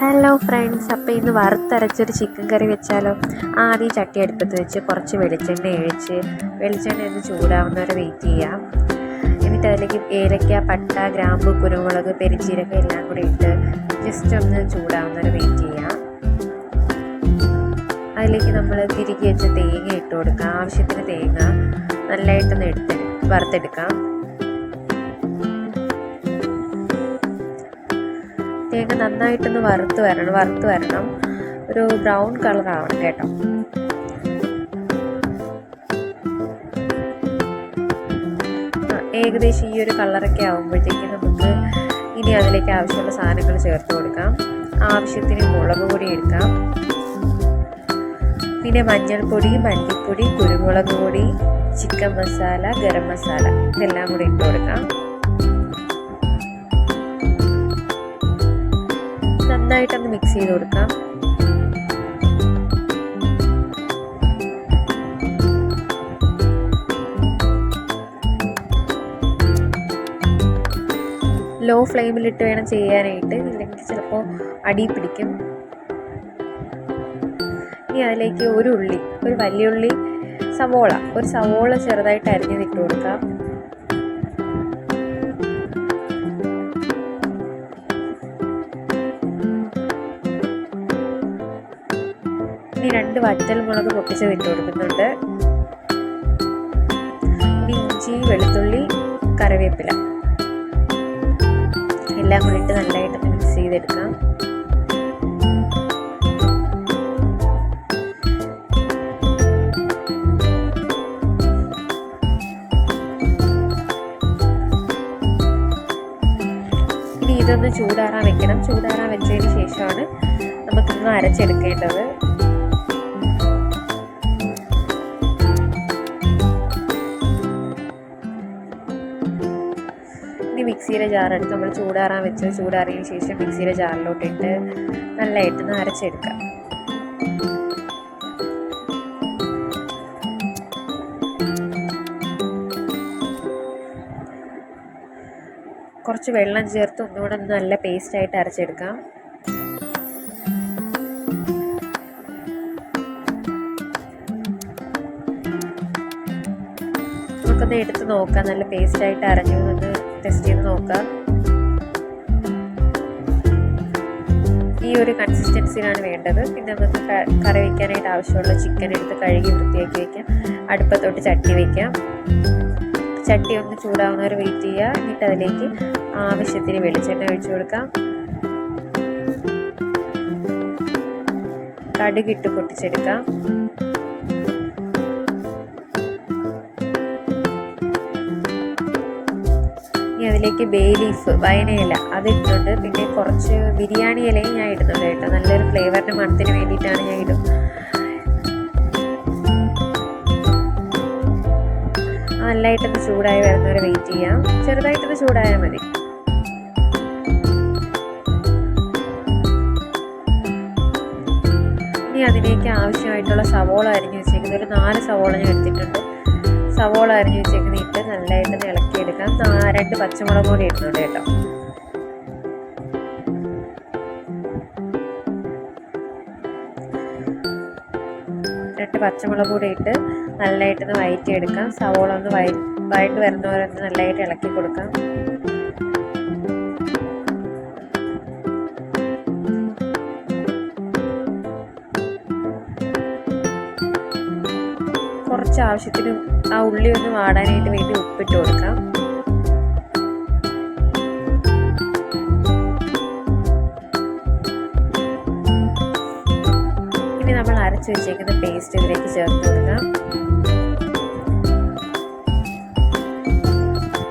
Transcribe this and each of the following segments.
Hello friends അപ്പോൾ ഇന്ന് വറുത്തരച്ചൊരു chicken കറി വെച്ചാലോ? ആദ്യം ചട്ടി അടുപ്പത്ത് വെച്ച് കുറച്ച് വെളിച്ചെണ്ണ ഒഴിച്ച് വെളിച്ചെണ്ണ ഒന്ന് ചൂടാവുന്നവരെ വെയിറ്റ് ചെയ്യാം. എന്നിട്ട് അതിലേക്ക് ഏലക്ക പട്ട ഗ്രാമ്പു കുരുമുളക് പെരിഞ്ചീരകം എല്ലാം കൂടി ഇട്ട് ജസ്റ്റ് ഒന്ന് ചൂടാവുന്നവരെ വെയിറ്റ് ചെയ്യാം. അതിലേക്ക് നമ്മൾ തിരികെ വെച്ച് തേങ്ങ ഇട്ട് കൊടുക്കാം. ആവശ്യത്തിന് തേങ്ങ നല്ലതായിട്ടൊന്ന് എടുത്ത് വറുത്തെടുക്കാം. തേങ്ങ നന്നായിട്ടൊന്ന് വറുത്ത് വരണം വറുത്ത് വരണം. ഒരു ബ്രൗൺ കളർ ആവണം കേട്ടോ. ഏകദേശം ഈ ഒരു കളറൊക്കെ ആകുമ്പോഴത്തേക്കും നമുക്ക് ഇനി അതിലേക്ക് ആവശ്യമുള്ള സാധനങ്ങൾ ചേർത്ത് കൊടുക്കാം. ആവശ്യത്തിന് മുളക് പൊടി എടുക്കാം. പിന്നെ മഞ്ഞൾപ്പൊടി മല്ലിപ്പൊടി കുരുമുളക് പൊടി ചിക്കൻ മസാല ഗരം മസാല ഇതെല്ലാം കൂടി ഇട്ട് കൊടുക്കാം. നന്നായിട്ടൊന്ന് മിക്സ് ചെയ്ത് കൊടുക്കാം. ലോ ഫ്ലെയിമിലിട്ട് വേണം ചെയ്യാനായിട്ട്. ഇല്ലെങ്കിൽ ചിലപ്പോൾ അടി പിടിക്കും. ഇനി അതിലേക്ക് ഒരു ഉള്ളി ഒരു വലിയ ഉള്ളി സവോള. ഒരു സവോള ചെറുതായിട്ട് അരിഞ്ഞ് ഇട്ട് കൊടുക്കാം. ഇനി രണ്ട് വറ്റൽ മുളക് പൊട്ടിച്ചത് ഇട്ട് കൊടുക്കുന്നുണ്ട് ഇഞ്ചി വെളുത്തുള്ളി കറിവേപ്പില. എല്ലാം കൂടി ഇട്ട് നല്ലതായിട്ട് മിക്സ് ചെയ്തെടുക്കാം. ഇതൊന്ന് ചൂടാറാൻ വെക്കണം. ചൂടാറാൻ വെച്ചതിന് ശേഷമാണ് നമുക്കിന്ന് അരച്ചെടുക്കേണ്ടത്. ഇനി മിക്സിയിലെ ജാറെടുത്ത് നമ്മൾ ചൂടാറാൻ വെച്ച് ചൂടാറിയതിന് ശേഷം മിക്സിയിലെ ജാറിലോട്ടിട്ട് നല്ലതായിട്ടൊന്ന് അരച്ചെടുക്കാം കുറച്ച് വെള്ളം ചേർത്ത് ഒന്നുകൂടെ ഒന്ന് നല്ല പേസ്റ്റായിട്ട് അരച്ചെടുക്കാം. നമുക്കൊന്ന് എടുത്ത് നോക്കാം. നല്ല പേസ്റ്റ് പേസ്റ്റായിട്ട് അരഞ്ഞു എന്ന്. ടെസ്റ്റ് ചെയ്ത് നോക്കാം. ഈ ഒരു കൺസിസ്റ്റൻസിയിലാണ് വേണ്ടത്. പിന്നെ നമുക്ക് കറി വയ്ക്കാനായിട്ട് ആവശ്യമുള്ള ചിക്കൻ എടുത്ത് കഴുകി വൃത്തിയാക്കി വയ്ക്കാം അടുപ്പത്തോട്ട് ചട്ടി വയ്ക്കാം ചട്ടി ഒന്ന് ചൂടാവുന്നവരെ വെയിറ്റ് ചെയ്യുക. എന്നിട്ട് അതിലേക്ക് ആവശ്യത്തിന് വെളിച്ചെണ്ണ ഒഴിച്ചു കൊടുക്കാം. കടുകിട്ട് പൊട്ടിച്ചെടുക്കാം. അതിലേക്ക് ബേ ലീഫ് വയനയില അതിട്ടുണ്ട് പിന്നെ കുറച്ച് ബിരിയാണി ഇലയും ഞാൻ ഇടുന്നുണ്ട് കേട്ടോ. നല്ലൊരു ഫ്ലേവറിന് മണത്തിന് വേണ്ടിയിട്ടാണ് ഞാൻ ഇടും. നല്ലതായിട്ടൊന്ന് ചൂടായി വരുന്നവരെ വെയിറ്റ് ചെയ്യാം. ചെറുതായിട്ടൊന്ന് ചൂടായാൽ മതി. ഇനി അതിലേക്ക് ആവശ്യമായിട്ടുള്ള സവോള അരിഞ്ഞു വെച്ചേക്കുന്നത് ഒരു നാല് സവോള ഞാൻ എടുത്തിട്ടുണ്ട്. സവോള അരിഞ്ഞ് വെച്ചേക്കുന്ന ഇട്ട് നല്ലതായിട്ട് ഇളക്കിയെടുക്കാം. രണ്ട് പച്ചമുളക് കൂടി ഇട്ടുണ്ട് കേട്ടോ. രണ്ട് പച്ചമുളക് കൂടി ഇട്ട് നല്ലതായിട്ടൊന്ന് വയറ്റിയെടുക്കാം. സവോള ഒന്ന് വയ വയറ്റ് വരുന്നവരൊന്ന് നല്ലതായിട്ട് ഇളക്കി കൊടുക്കാം. കുറച്ച് ആവശ്യത്തിന് ആ ഉള്ളി ഒന്ന് വാടാനായിട്ട് വേണ്ടി ഉപ്പിട്ട് കൊടുക്കാം. ഇനി നമ്മൾ അരച്ച് വെച്ചേക്കുന്ന പേസ്റ്റ് ഇതിലേക്ക് ചേർത്ത് കൊടുക്കാം.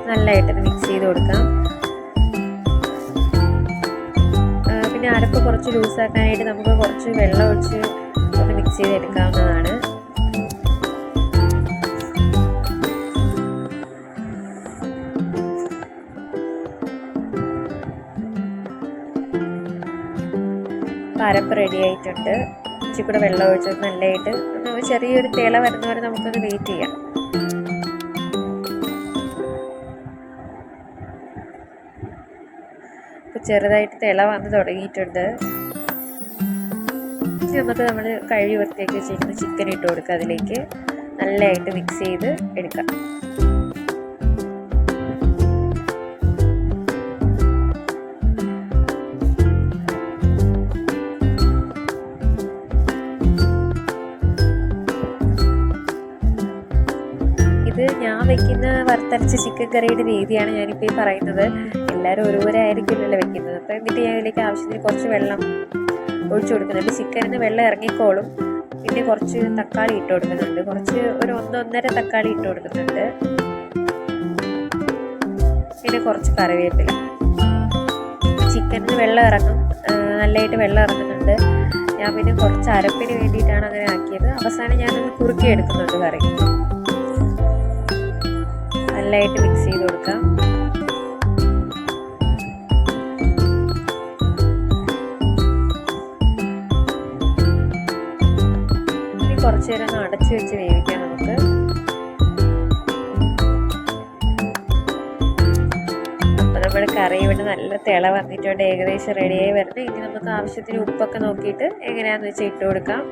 നല്ലതായിട്ട് മിക്സ് ചെയ്ത് കൊടുക്കാം. പിന്നെ അരപ്പ് കുറച്ച് ലൂസാക്കാനായിട്ട് നമുക്ക് കുറച്ച് വെള്ളം ഒഴിച്ച് ഒന്ന് മിക്സ് ചെയ്തെടുക്കാവുന്നതാണ്. അരപ്പ് റെഡി ആയിട്ടുണ്ട്. ഇച്ചിരി കൂടെ വെള്ളം ഒഴിച്ച് നല്ലതായിട്ട് ചെറിയൊരു തിള വരുന്നവരെ നമുക്കൊന്ന് വെയിറ്റ് ചെയ്യാം. ഇപ്പോൾ ചെറുതായിട്ട് തിള വന്ന് തുടങ്ങിയിട്ടുണ്ട്. എന്നിട്ട് നമ്മൾ കഴുകി വൃത്തിയാക്കി വെച്ചിരിക്കുന്ന ചിക്കൻ ഇട്ട് കൊടുക്കുക അതിലേക്ക്. നല്ലതായിട്ട് മിക്സ് ചെയ്ത് എടുക്കാം. വറുത്തരച്ച ചിക്കൻ കറിയുടെ രീതിയാണ് ഞാനിപ്പോൾ ഈ പറയുന്നത്. എല്ലാവരും ഒരുപോലെ ആയിരിക്കില്ലല്ലോ വെക്കുന്നത്. അപ്പോൾ എന്നിട്ട് ഞാൻ ഇതിലേക്ക് ആവശ്യത്തിന് കുറച്ച് വെള്ളം ഒഴിച്ചു കൊടുക്കുന്നുണ്ട്. ചിക്കനിൽ നിന്ന് വെള്ളം ഇറങ്ങിക്കോളും. പിന്നെ കുറച്ച് തക്കാളി ഇട്ട് കൊടുക്കുന്നുണ്ട്. കുറച്ച് ഒരു ഒന്നൊന്നര തക്കാളി ഇട്ട് കൊടുക്കുന്നുണ്ട്. പിന്നെ കുറച്ച് കറിവേപ്പില. ചിക്കനിൽ വെള്ളം ഇറങ്ങും. നല്ലതായിട്ട് വെള്ളം ഇറങ്ങുന്നുണ്ട്. ഞാൻ പിന്നെ കുറച്ച് അരപ്പിന് വേണ്ടിയിട്ടാണ് അങ്ങനെ ആക്കിയത്. അവസാനം ഞാനൊന്ന് കുറുക്കി എടുക്കുന്നുണ്ട് കറി. നല്ലതായിട്ട് മിക്സ് ചെയ്ത് കൊടുക്കാം. ഇനി കുറച്ചു നേരം ഒന്ന് അടച്ചു വെച്ച് വേവിക്കാം നമുക്ക്. അപ്പോൾ നമ്മുടെ കറി ഇവിടെ നല്ല തിള വന്നിട്ടുണ്ട്. ഏകദേശം റെഡിയായി വരുന്നത് ഇനി നമുക്ക് ആവശ്യത്തിന് ഉപ്പൊക്കെ നോക്കിയിട്ട് എങ്ങനെയാണെന്ന് വെച്ചാൽ ഇട്ട് കൊടുക്കാം.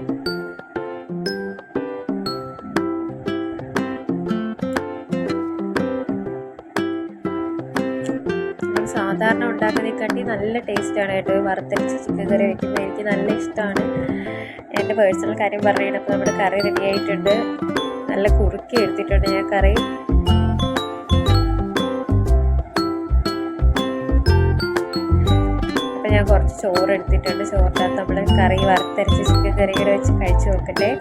സാധാരണ ഉണ്ടാക്കുന്നതിനെക്കാട്ടി നല്ല ടേസ്റ്റാണ് കേട്ടോ. വറുത്തരച്ച് ചിക്കൻ കറി വയ്ക്കുന്നത് എനിക്ക് നല്ല ഇഷ്ടമാണ് എന്റെ പേഴ്സണൽ കാര്യം പറയുകയാണ് അപ്പോൾ നമ്മുടെ കറി റെഡി ആയിട്ടുണ്ട്. നല്ല കുറുക്കി എടുത്തിട്ടുണ്ട് ഞാൻ കറി. അപ്പം ഞാൻ കുറച്ച് ചോറ് എടുത്തിട്ടുണ്ട്. ചോറിനകത്ത് നമ്മൾ കറി വറുത്തരച്ച് ചിക്കൻ കറിയുടെ വെച്ച് കഴിച്ചു നോക്കട്ടെ.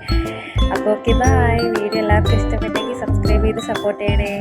അപ്പോൾ ഓക്കെ ബൈ വീഡിയോ എല്ലാവർക്കും ഇഷ്ടപ്പെട്ടെങ്കിൽ സബ്സ്ക്രൈബ് ചെയ്ത് സപ്പോർട്ട് ചെയ്യണേ.